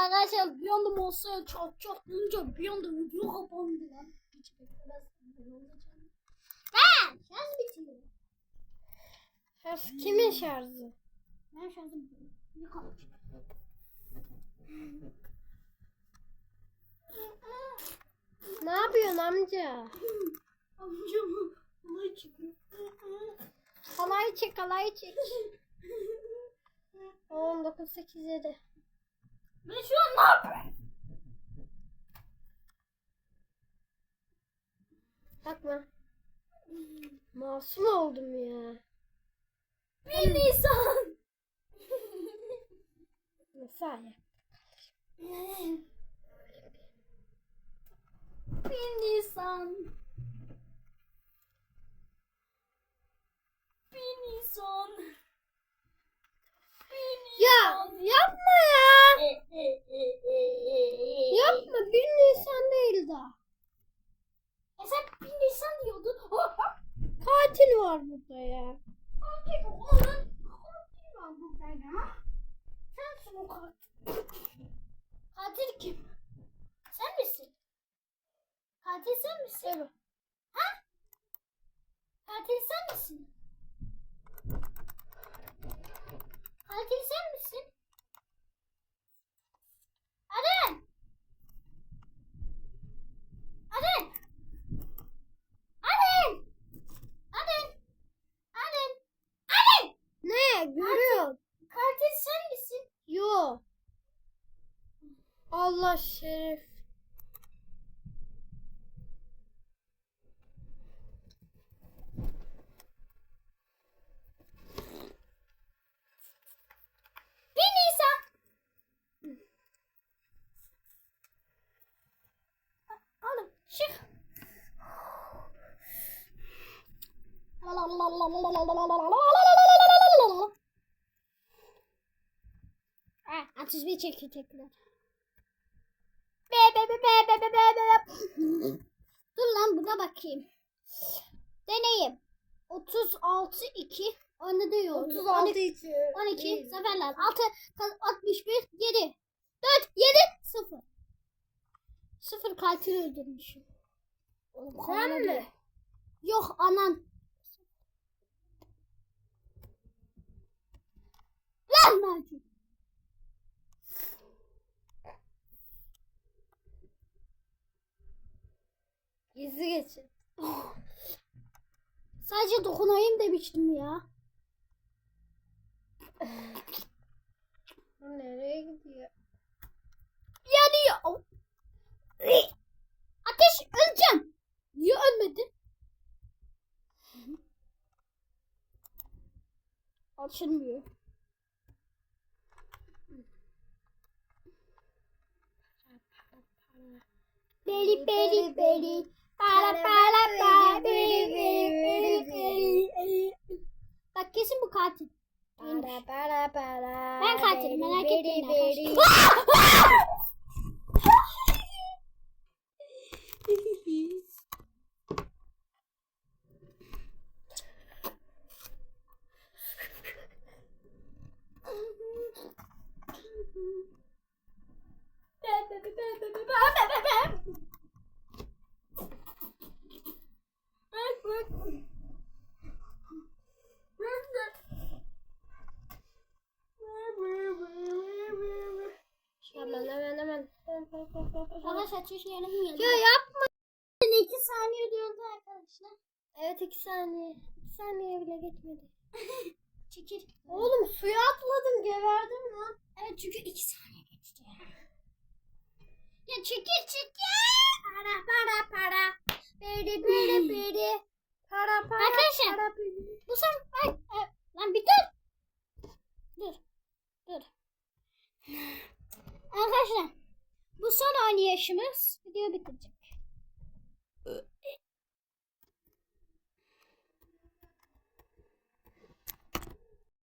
Arkadaşlar bir anda masaya çok çok bulunca bir anda video kapandı lan. Hiç beklemezdim. Ben şarj bitiyor. Şarj kimin şarjı? Ben şarjım bitiyor. Ne yapıyorsun amca? Amcamı olay çıkıyor. Halay çek halay çek. 19 8 7. Ben şu an ne yapıyorum? Bakma. Masum oldum ya. Bir Nisan. Ayak? Bir Nisan. Bir Nisan. Bir Ya Nisan. yapma ya. E, e, e, e, e, e. Yapma. Bir Nisan değil daha. E sen bir Nisan diyordun. Oh, oh. Katil var burada ya. Katil olan katil var burada ya. Sensin o katil. Katil kim? Sen misin? Katil sen misin? Ha? Katil sen misin? Katil sen misin? Aren! Aren! Aren! Aren! Aren! Aren! Ne? Görüyorum. Katil sen misin? Yo. Allah şerif. Bir Nisan. Oğlum çık. Ah, 31 çekiyor tekrar. Be be be be be be be be. Dur lan buna bakayım. Deneyim. 36 2 onu diyor. 36 için. 12 seferler. 6 61 7 4 7 0. 0 katil öldürmüşüm. Oğlum, Sen mi? Yok anan. Lan Naci. Gizli geçin. Sadece dokunayım demiştim ya. Nereye gidiyor? Yanıyor. Ateş öleceğim. Niye ölmedin? Açılmıyor. Beri beri beri. Bak kesin bu katil. Ben katilim merak etmeyin arkadaşlar. Arkadaşlar çeşit yerim geldi. Ya yapma. 2 saniye diyordu arkadaşlar. Evet iki saniye. İki saniye bile geçmedi. Çekil. Oğlum suya atladım geberdim lan. Evet çünkü 2 saniye geçti. Ya çekil çekil. Para para para. Beri beri beri. Para para. Arkadaşlar. para, biri. Bu sefer arkadaşımız video bitirecek.